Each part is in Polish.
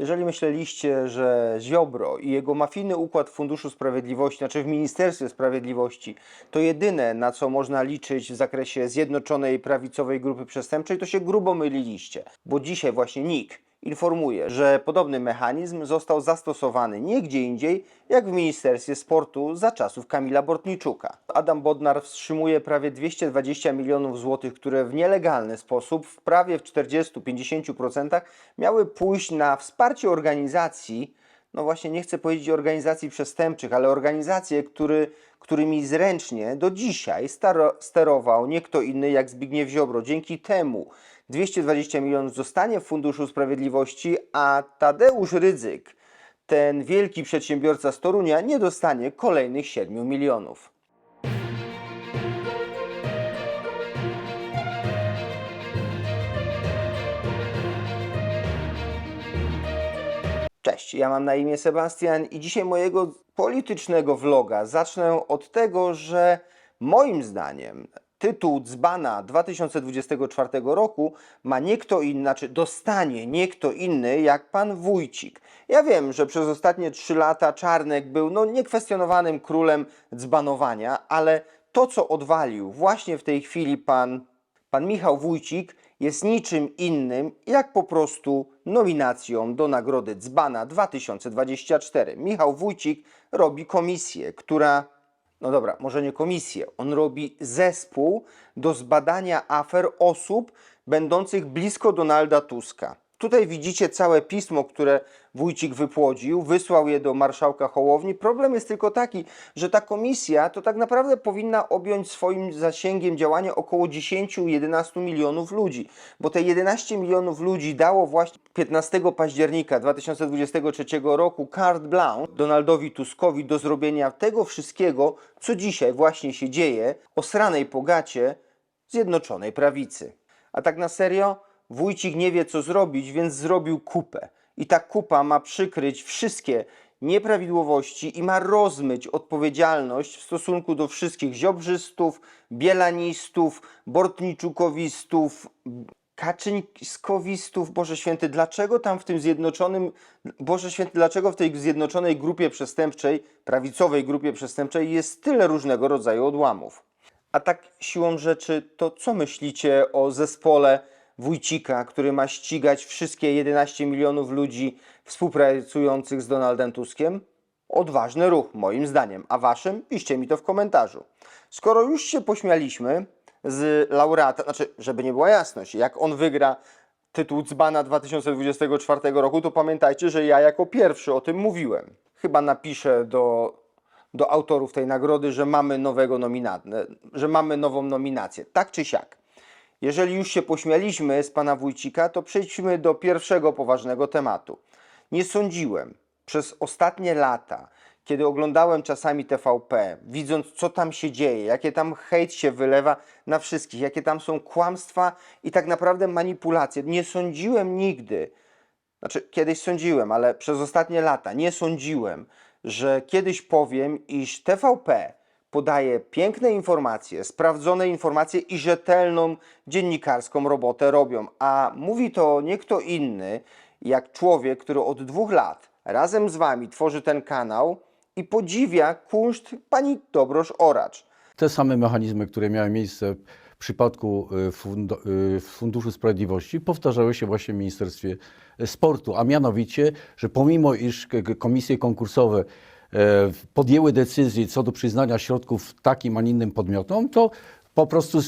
Jeżeli myśleliście, że Ziobro i jego mafijny układ w Funduszu Sprawiedliwości, znaczy w Ministerstwie Sprawiedliwości, to jedyne, na co można liczyć w zakresie Zjednoczonej Prawicowej Grupy Przestępczej, to się grubo myliliście. Bo dzisiaj właśnie NIK informuje, że podobny mechanizm został zastosowany nie gdzie indziej, jak w Ministerstwie Sportu za czasów Kamila Bortniczuka. Adam Bodnar wstrzymuje prawie 220 milionów złotych, które w nielegalny sposób, w prawie w 40-50% miały pójść na wsparcie organizacji, no właśnie nie chcę powiedzieć organizacji przestępczych, ale organizacje, który, którymi zręcznie do dzisiaj staro, sterował nie kto inny jak Zbigniew Ziobro. Dzięki temu 220 milionów zostanie w Funduszu Sprawiedliwości, a Tadeusz Rydzyk, ten wielki przedsiębiorca z Torunia, nie dostanie kolejnych 7 milionów. Cześć, ja mam na imię Sebastian i dzisiaj mojego politycznego vloga zacznę od tego, że moim zdaniem tytuł dzbana 2024 roku ma nie kto inny, znaczy dostanie nie kto inny jak pan Wójcik. Ja wiem, że przez ostatnie trzy lata Czarnek był no niekwestionowanym królem dzbanowania, ale to co odwalił właśnie w tej chwili pan Pan Michał Wójcik jest niczym innym jak po prostu nominacją do Nagrody Dzbana 2024. Michał Wójcik robi komisję, która, no dobra, może nie komisję, on robi zespół do zbadania afer osób będących blisko Donalda Tuska. Tutaj widzicie całe pismo, które Wójcik wypłodził, wysłał je do marszałka Hołowni. Problem jest tylko taki, że ta komisja to tak naprawdę powinna objąć swoim zasięgiem działania około 10-11 milionów ludzi, bo te 11 milionów ludzi dało właśnie 15 października 2023 roku carte blanche Donaldowi Tuskowi do zrobienia tego wszystkiego, co dzisiaj właśnie się dzieje o sranej pogacie Zjednoczonej Prawicy. A tak na serio, Wójcik nie wie co zrobić, więc zrobił kupę. I ta kupa ma przykryć wszystkie nieprawidłowości i ma rozmyć odpowiedzialność w stosunku do wszystkich ziobrzystów, bielanistów, bortniczukowistów, kaczyńskowistów. Boże Święty, dlaczego tam w tym zjednoczonym, Boże Święty, dlaczego w tej zjednoczonej grupie przestępczej, prawicowej grupie przestępczej jest tyle różnego rodzaju odłamów? A tak siłą rzeczy, to co myślicie o zespole Wójcika, który ma ścigać wszystkie 11 milionów ludzi współpracujących z Donaldem Tuskiem? Odważny ruch, moim zdaniem. A waszym? Piszcie mi to w komentarzu. Skoro już się pośmialiśmy z laureata, znaczy, żeby nie była jasność, jak on wygra tytuł Dzbana 2024 roku, to pamiętajcie, że ja jako pierwszy o tym mówiłem. Chyba napiszę do, do autorów tej nagrody, że mamy nowego nomina- że mamy nową nominację. Tak czy siak. Jeżeli już się pośmialiśmy z pana Wójcika, to przejdźmy do pierwszego poważnego tematu. Nie sądziłem przez ostatnie lata, kiedy oglądałem czasami TVP, widząc co tam się dzieje, jakie tam hejt się wylewa na wszystkich, jakie tam są kłamstwa i tak naprawdę manipulacje. Nie sądziłem nigdy, znaczy kiedyś sądziłem, ale przez ostatnie lata nie sądziłem, że kiedyś powiem, iż TVP podaje piękne informacje, sprawdzone informacje i rzetelną dziennikarską robotę robią. A mówi to nie kto inny, jak człowiek, który od dwóch lat razem z Wami tworzy ten kanał i podziwia kunszt pani Dobrosz Oracz. Te same mechanizmy, które miały miejsce w przypadku y, y, Funduszu Sprawiedliwości, powtarzały się właśnie w Ministerstwie Sportu, a mianowicie, że pomimo iż komisje konkursowe podjęły decyzję co do przyznania środków takim, a innym podmiotom, to po prostu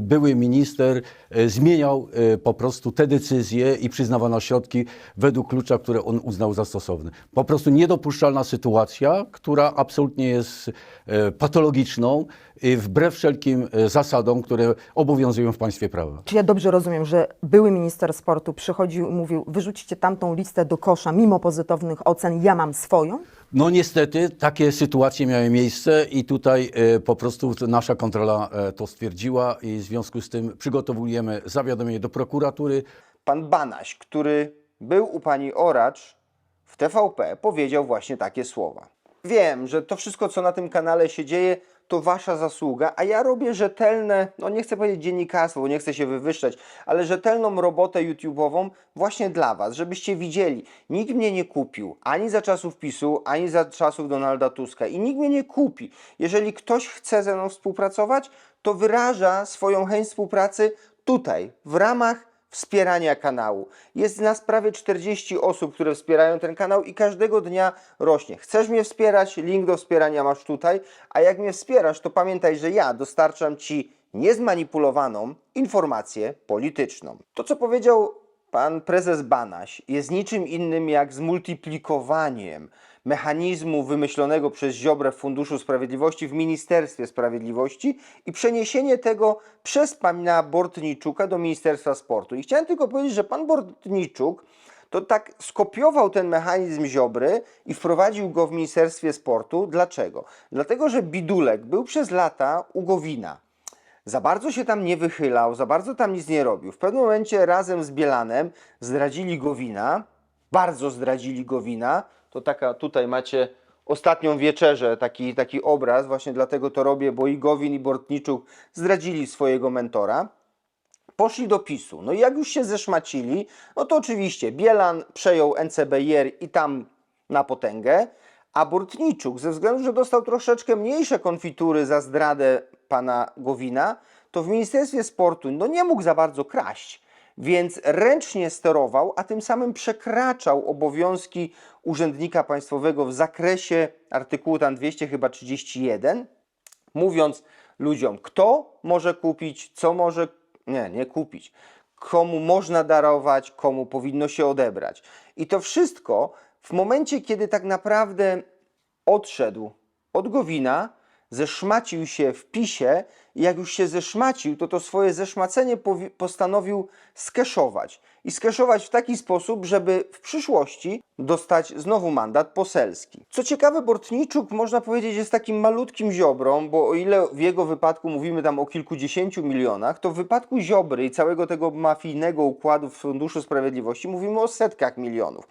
były minister e, zmieniał e, po prostu te decyzje i przyznawano środki według klucza, które on uznał za stosowny. Po prostu niedopuszczalna sytuacja, która absolutnie jest e, patologiczną i wbrew wszelkim e, zasadom, które obowiązują w państwie prawa. Czy ja dobrze rozumiem, że były minister sportu przychodził i mówił, wyrzućcie tamtą listę do kosza, mimo pozytywnych ocen, ja mam swoją? No niestety takie sytuacje miały miejsce i tutaj e, po prostu nasza kontrola e, to stwierdziła i w związku z tym przygotowujemy zawiadomienie do prokuratury. Pan Banaś, który był u pani Oracz w TVP, powiedział właśnie takie słowa. Wiem, że to wszystko, co na tym kanale się dzieje, to wasza zasługa, a ja robię rzetelne, no nie chcę powiedzieć dziennikarstwo, bo nie chcę się wywyższać, ale rzetelną robotę YouTube'ową właśnie dla was, żebyście widzieli, nikt mnie nie kupił, ani za czasów PiSu, ani za czasów Donalda Tuska i nikt mnie nie kupi. Jeżeli ktoś chce ze mną współpracować, to wyraża swoją chęć współpracy tutaj, w ramach wspierania kanału. Jest nas prawie 40 osób, które wspierają ten kanał i każdego dnia rośnie. Chcesz mnie wspierać? Link do wspierania masz tutaj, a jak mnie wspierasz, to pamiętaj, że ja dostarczam Ci niezmanipulowaną informację polityczną. To, co powiedział pan prezes Banaś, jest niczym innym jak zmultiplikowaniem mechanizmu wymyślonego przez Ziobrę w Funduszu Sprawiedliwości w Ministerstwie Sprawiedliwości i przeniesienie tego przez pana Bortniczuka do Ministerstwa Sportu. I chciałem tylko powiedzieć, że pan Bortniczuk to tak skopiował ten mechanizm Ziobry i wprowadził go w Ministerstwie Sportu. Dlaczego? Dlatego, że Bidulek był przez lata u Gowina. Za bardzo się tam nie wychylał, za bardzo tam nic nie robił. W pewnym momencie razem z Bielanem zdradzili Gowina, bardzo zdradzili Gowina. To taka, tutaj macie ostatnią wieczerzę, taki, taki obraz, właśnie dlatego to robię, bo i Gowin i Bortniczuk zdradzili swojego mentora. Poszli do PiSu. No i jak już się zeszmacili, no to oczywiście Bielan przejął NCBR i tam na potęgę, a Bortniczuk, ze względu, że dostał troszeczkę mniejsze konfitury za zdradę pana Gowina, to w Ministerstwie Sportu no nie mógł za bardzo kraść, więc ręcznie sterował, a tym samym przekraczał obowiązki urzędnika państwowego w zakresie artykułu tam 200 chyba 31, mówiąc ludziom, kto może kupić, co może, nie, nie kupić, komu można darować, komu powinno się odebrać. I to wszystko w momencie, kiedy tak naprawdę odszedł od Gowina, zeszmacił się w PiSie i jak już się zeszmacił, to to swoje zeszmacenie postanowił skeszować. I skeszować w taki sposób, żeby w przyszłości dostać znowu mandat poselski. Co ciekawe, Bortniczuk można powiedzieć jest takim malutkim ziobrą, bo o ile w jego wypadku mówimy tam o kilkudziesięciu milionach, to w wypadku Ziobry i całego tego mafijnego układu w Funduszu Sprawiedliwości mówimy o setkach milionów.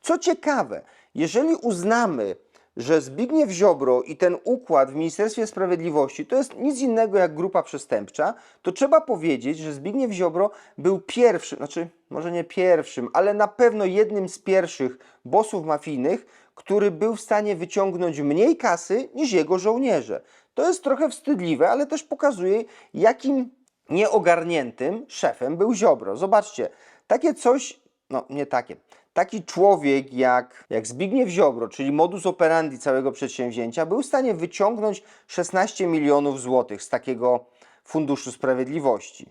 Co ciekawe, jeżeli uznamy, że Zbigniew Ziobro i ten układ w Ministerstwie Sprawiedliwości to jest nic innego jak grupa przestępcza, to trzeba powiedzieć, że Zbigniew Ziobro był pierwszym, znaczy może nie pierwszym, ale na pewno jednym z pierwszych bossów mafijnych, który był w stanie wyciągnąć mniej kasy niż jego żołnierze. To jest trochę wstydliwe, ale też pokazuje, jakim nieogarniętym szefem był Ziobro. Zobaczcie, takie coś, no nie takie, taki człowiek jak, jak Zbigniew Ziobro, czyli modus operandi całego przedsięwzięcia, był w stanie wyciągnąć 16 milionów złotych z takiego Funduszu Sprawiedliwości.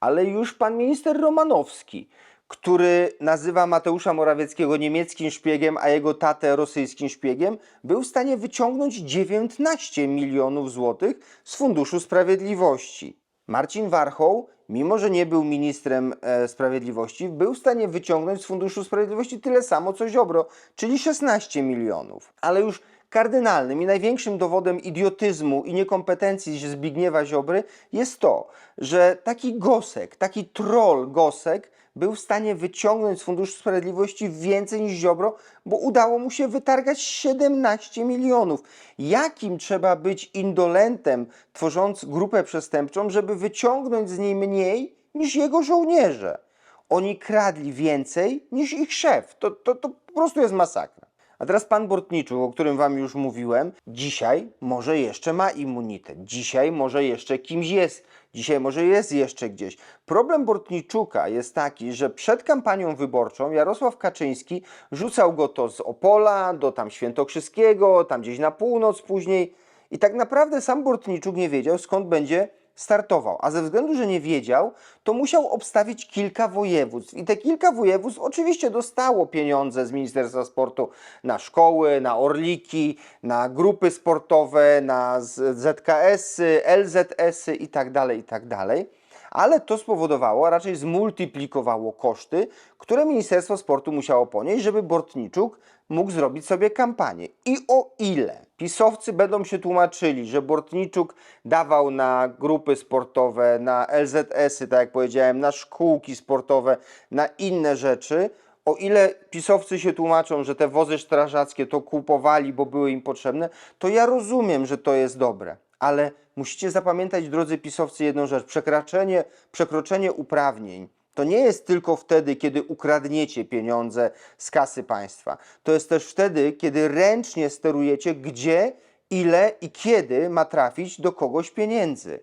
Ale już pan minister Romanowski, który nazywa Mateusza Morawieckiego niemieckim szpiegiem, a jego tatę rosyjskim szpiegiem, był w stanie wyciągnąć 19 milionów złotych z Funduszu Sprawiedliwości. Marcin Warchoł, mimo że nie był ministrem e, sprawiedliwości, był w stanie wyciągnąć z Funduszu Sprawiedliwości tyle samo co Ziobro, czyli 16 milionów. Ale już kardynalnym i największym dowodem idiotyzmu i niekompetencji Zbigniewa Ziobry jest to, że taki Gosek, taki troll Gosek był w stanie wyciągnąć z Funduszu Sprawiedliwości więcej niż Ziobro, bo udało mu się wytargać 17 milionów. Jakim trzeba być indolentem, tworząc grupę przestępczą, żeby wyciągnąć z niej mniej niż jego żołnierze? Oni kradli więcej niż ich szef. To, to, to po prostu jest masakra. A teraz pan Bortniczuk, o którym wam już mówiłem, dzisiaj może jeszcze ma immunitet. Dzisiaj może jeszcze kimś jest. Dzisiaj może jest jeszcze gdzieś. Problem Bortniczuka jest taki, że przed kampanią wyborczą Jarosław Kaczyński rzucał go to z Opola do tam Świętokrzyskiego, tam gdzieś na północ później. I tak naprawdę sam Bortniczuk nie wiedział skąd będzie startował. A ze względu, że nie wiedział, to musiał obstawić kilka województw. I te kilka województw oczywiście dostało pieniądze z Ministerstwa Sportu na szkoły, na orliki, na grupy sportowe, na ZKS-y, LZS-y i tak dalej, i tak. Ale to spowodowało, a raczej zmultiplikowało koszty, które Ministerstwo Sportu musiało ponieść, żeby Bortniczuk mógł zrobić sobie kampanię. I o ile pisowcy będą się tłumaczyli, że Bortniczuk dawał na grupy sportowe, na LZS-y, tak jak powiedziałem, na szkółki sportowe, na inne rzeczy, o ile pisowcy się tłumaczą, że te wozy strażackie to kupowali, bo były im potrzebne, to ja rozumiem, że to jest dobre. Ale musicie zapamiętać, drodzy pisowcy, jedną rzecz. Przekraczanie, przekroczenie uprawnień to nie jest tylko wtedy, kiedy ukradniecie pieniądze z kasy państwa. To jest też wtedy, kiedy ręcznie sterujecie, gdzie, ile i kiedy ma trafić do kogoś pieniędzy.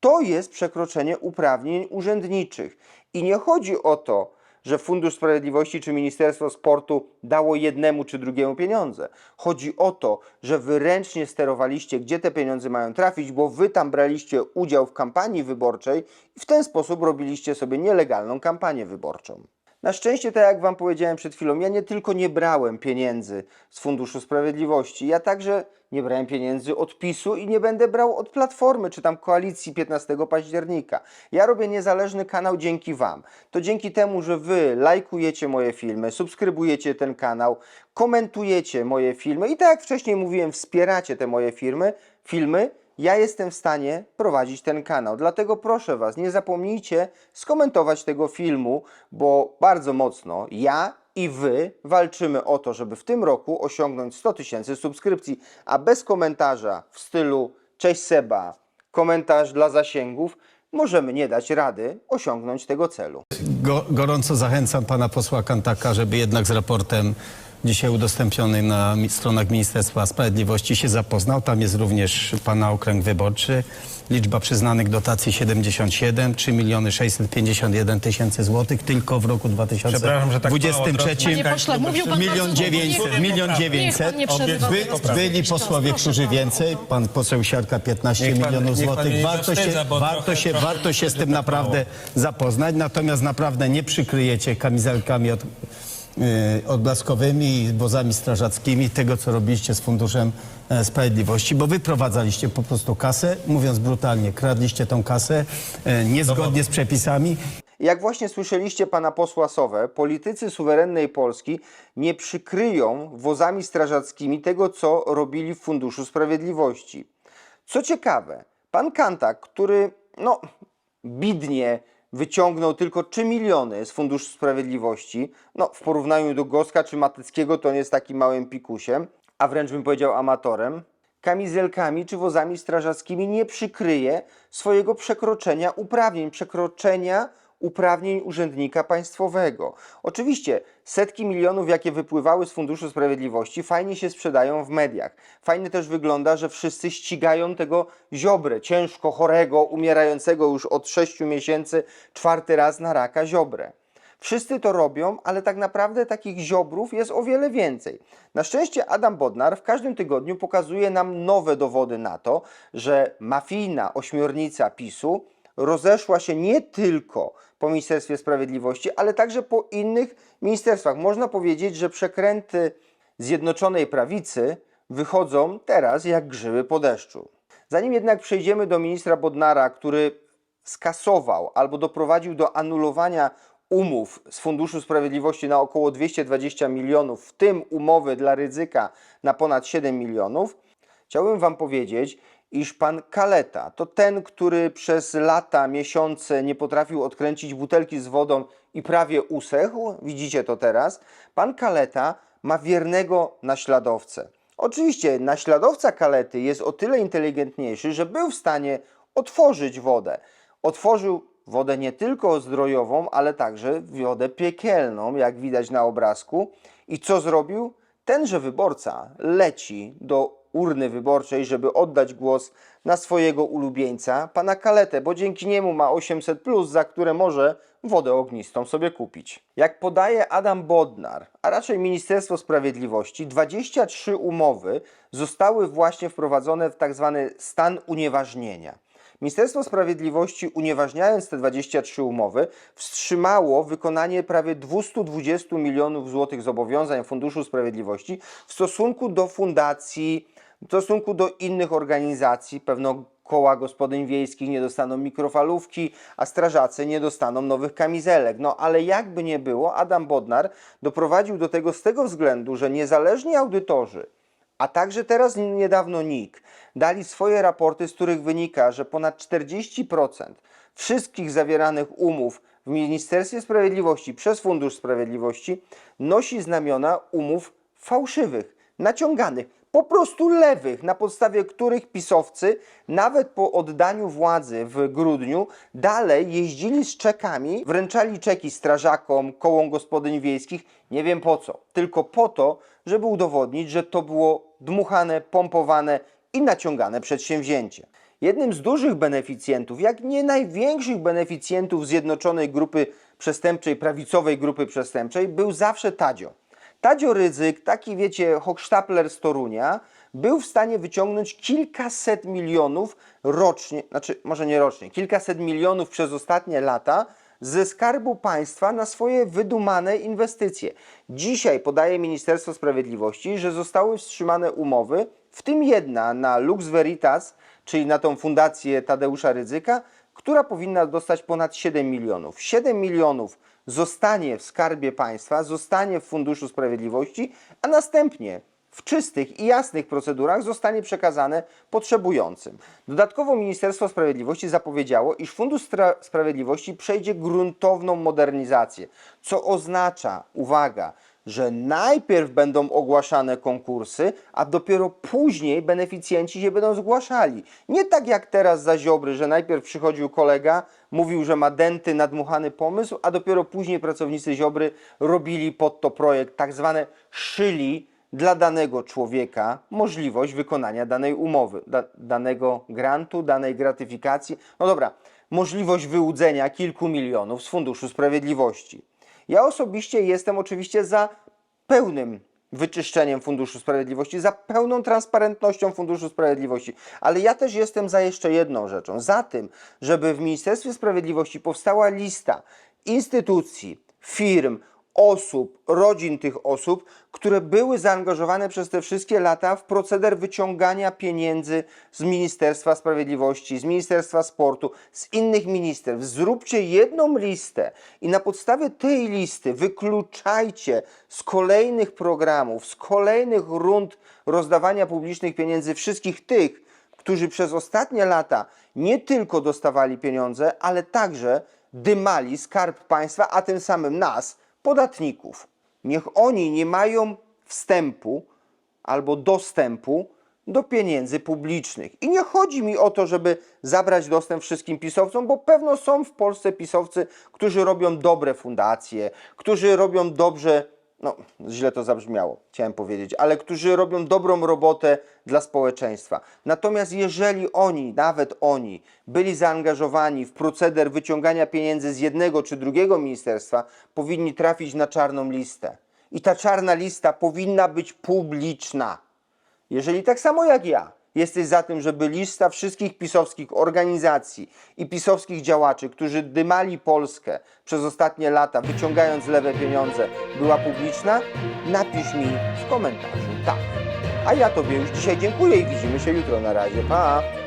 To jest przekroczenie uprawnień urzędniczych. I nie chodzi o to, że Fundusz Sprawiedliwości czy Ministerstwo Sportu dało jednemu czy drugiemu pieniądze. Chodzi o to, że wy ręcznie sterowaliście, gdzie te pieniądze mają trafić, bo wy tam braliście udział w kampanii wyborczej i w ten sposób robiliście sobie nielegalną kampanię wyborczą. Na szczęście, tak jak Wam powiedziałem przed chwilą, ja nie tylko nie brałem pieniędzy z Funduszu Sprawiedliwości, ja także nie brałem pieniędzy od PiSu i nie będę brał od Platformy czy tam koalicji 15 października. Ja robię niezależny kanał dzięki Wam. To dzięki temu, że Wy lajkujecie moje filmy, subskrybujecie ten kanał, komentujecie moje filmy i tak jak wcześniej mówiłem, wspieracie te moje firmy, filmy, ja jestem w stanie prowadzić ten kanał. Dlatego proszę Was, nie zapomnijcie skomentować tego filmu, bo bardzo mocno ja i Wy walczymy o to, żeby w tym roku osiągnąć 100 tysięcy subskrypcji, a bez komentarza w stylu Cześć Seba, komentarz dla zasięgów, możemy nie dać rady osiągnąć tego celu. Go, gorąco zachęcam pana posła Kantaka, żeby jednak z raportem dzisiaj udostępnionym na stronach Ministerstwa Sprawiedliwości się zapoznał. Tam jest również pana okręg wyborczy. Liczba przyznanych dotacji 77, 3 miliony 651 tysięcy złotych tylko w roku Przepraszam, że tak 2023. mało Panie pośle, mówił pan Milion bardzo długo. dziewięćset, Niech- milion niech dziewięćset. pan nie przerywa By, mojego byli posłowie, którzy więcej. Pan poseł Siarka 15 Niech pan- milionów złotych. Warto się, warto, się, warto się z tym naprawdę zapoznać. Natomiast naprawdę nie przykryjecie kamizelkami od, odblaskowymi i wozami strażackimi tego, co robiliście z Funduszem e, Sprawiedliwości, bo wyprowadzaliście po prostu kasę, mówiąc brutalnie, kradliście tą kasę e, niezgodnie z przepisami. Jak właśnie słyszeliście pana posła Sowę, politycy suwerennej Polski nie przykryją wozami strażackimi tego, co robili w Funduszu Sprawiedliwości. Co ciekawe, pan Kantak, który no bidnie wyciągnął tylko 3 miliony z Funduszu Sprawiedliwości, no w porównaniu do Goska czy Matyckiego to on jest takim małym pikusiem, a wręcz bym powiedział amatorem, kamizelkami czy wozami strażackimi nie przykryje swojego przekroczenia uprawnień, przekroczenia uprawnień urzędnika państwowego. Oczywiście setki milionów, jakie wypływały z Funduszu Sprawiedliwości, fajnie się sprzedają w mediach. Fajnie też wygląda, że wszyscy ścigają tego ziobrę, ciężko chorego, umierającego już od 6 miesięcy, czwarty raz na raka ziobrę. Wszyscy to robią, ale tak naprawdę takich ziobrów jest o wiele więcej. Na szczęście Adam Bodnar w każdym tygodniu pokazuje nam nowe dowody na to, że mafijna ośmiornica PiSu rozeszła się nie tylko po Ministerstwie Sprawiedliwości, ale także po innych ministerstwach. Można powiedzieć, że przekręty Zjednoczonej Prawicy wychodzą teraz jak grzyby po deszczu. Zanim jednak przejdziemy do ministra Bodnara, który skasował albo doprowadził do anulowania umów z Funduszu Sprawiedliwości na około 220 milionów, w tym umowy dla ryzyka na ponad 7 milionów, chciałbym Wam powiedzieć, iż pan Kaleta to ten, który przez lata, miesiące nie potrafił odkręcić butelki z wodą i prawie usechł. Widzicie to teraz. Pan Kaleta ma wiernego naśladowcę. Oczywiście naśladowca Kalety jest o tyle inteligentniejszy, że był w stanie otworzyć wodę. Otworzył wodę nie tylko zdrojową, ale także wodę piekielną, jak widać na obrazku. I co zrobił? Tenże wyborca leci do urny wyborczej, żeby oddać głos na swojego ulubieńca, pana Kaletę, bo dzięki niemu ma 800, za które może wodę ognistą sobie kupić. Jak podaje Adam Bodnar, a raczej Ministerstwo Sprawiedliwości, 23 umowy zostały właśnie wprowadzone w tak zwany stan unieważnienia. Ministerstwo Sprawiedliwości, unieważniając te 23 umowy, wstrzymało wykonanie prawie 220 milionów złotych zobowiązań Funduszu Sprawiedliwości w stosunku do fundacji, w stosunku do innych organizacji, pewno koła gospodyń wiejskich nie dostaną mikrofalówki, a strażacy nie dostaną nowych kamizelek. No ale jakby nie było, Adam Bodnar doprowadził do tego z tego względu, że niezależni audytorzy a także teraz niedawno NIK dali swoje raporty, z których wynika, że ponad 40% wszystkich zawieranych umów w Ministerstwie Sprawiedliwości przez Fundusz Sprawiedliwości nosi znamiona umów fałszywych, naciąganych, po prostu lewych, na podstawie których pisowcy nawet po oddaniu władzy w grudniu dalej jeździli z czekami, wręczali czeki strażakom, kołom gospodyń wiejskich, nie wiem po co, tylko po to, żeby udowodnić, że to było dmuchane, pompowane i naciągane przedsięwzięcie. Jednym z dużych beneficjentów, jak nie największych beneficjentów Zjednoczonej Grupy Przestępczej, prawicowej grupy przestępczej, był zawsze Tadzio. Tadzio Rydzyk, taki wiecie, hochsztapler z Torunia, był w stanie wyciągnąć kilkaset milionów rocznie, znaczy może nie rocznie, kilkaset milionów przez ostatnie lata ze skarbu państwa na swoje wydumane inwestycje. Dzisiaj podaje Ministerstwo Sprawiedliwości, że zostały wstrzymane umowy, w tym jedna na Lux Veritas, czyli na tą fundację Tadeusza Rydzyka, która powinna dostać ponad 7 milionów. 7 milionów zostanie w skarbie państwa, zostanie w Funduszu Sprawiedliwości, a następnie w czystych i jasnych procedurach zostanie przekazane potrzebującym. Dodatkowo Ministerstwo Sprawiedliwości zapowiedziało, iż Fundusz Stra- Sprawiedliwości przejdzie gruntowną modernizację, co oznacza, uwaga, że najpierw będą ogłaszane konkursy, a dopiero później beneficjenci się będą zgłaszali. Nie tak jak teraz za Ziobry, że najpierw przychodził kolega, mówił, że ma denty, nadmuchany pomysł, a dopiero później pracownicy Ziobry robili pod to projekt, tak zwane szyli dla danego człowieka możliwość wykonania danej umowy, da, danego grantu, danej gratyfikacji. No dobra, możliwość wyłudzenia kilku milionów z Funduszu Sprawiedliwości. Ja osobiście jestem oczywiście za pełnym wyczyszczeniem Funduszu Sprawiedliwości, za pełną transparentnością Funduszu Sprawiedliwości, ale ja też jestem za jeszcze jedną rzeczą, za tym, żeby w Ministerstwie Sprawiedliwości powstała lista instytucji, firm, osób, rodzin tych osób, które były zaangażowane przez te wszystkie lata w proceder wyciągania pieniędzy z Ministerstwa Sprawiedliwości, z Ministerstwa Sportu, z innych ministerstw. Zróbcie jedną listę i na podstawie tej listy wykluczajcie z kolejnych programów, z kolejnych rund rozdawania publicznych pieniędzy wszystkich tych, którzy przez ostatnie lata nie tylko dostawali pieniądze, ale także dymali skarb państwa, a tym samym nas, podatników. Niech oni nie mają wstępu albo dostępu do pieniędzy publicznych. I nie chodzi mi o to, żeby zabrać dostęp wszystkim pisowcom, bo pewno są w Polsce pisowcy, którzy robią dobre fundacje, którzy robią dobrze, no źle to zabrzmiało, chciałem powiedzieć, ale którzy robią dobrą robotę dla społeczeństwa. Natomiast jeżeli oni, nawet oni, byli zaangażowani w proceder wyciągania pieniędzy z jednego czy drugiego ministerstwa, powinni trafić na czarną listę. I ta czarna lista powinna być publiczna. Jeżeli tak samo jak ja jesteś za tym, żeby lista wszystkich pisowskich organizacji i pisowskich działaczy, którzy dymali Polskę przez ostatnie lata, wyciągając lewe pieniądze, była publiczna, napisz mi w komentarzu tak. A ja Tobie już dzisiaj dziękuję i widzimy się jutro. Na razie. Pa!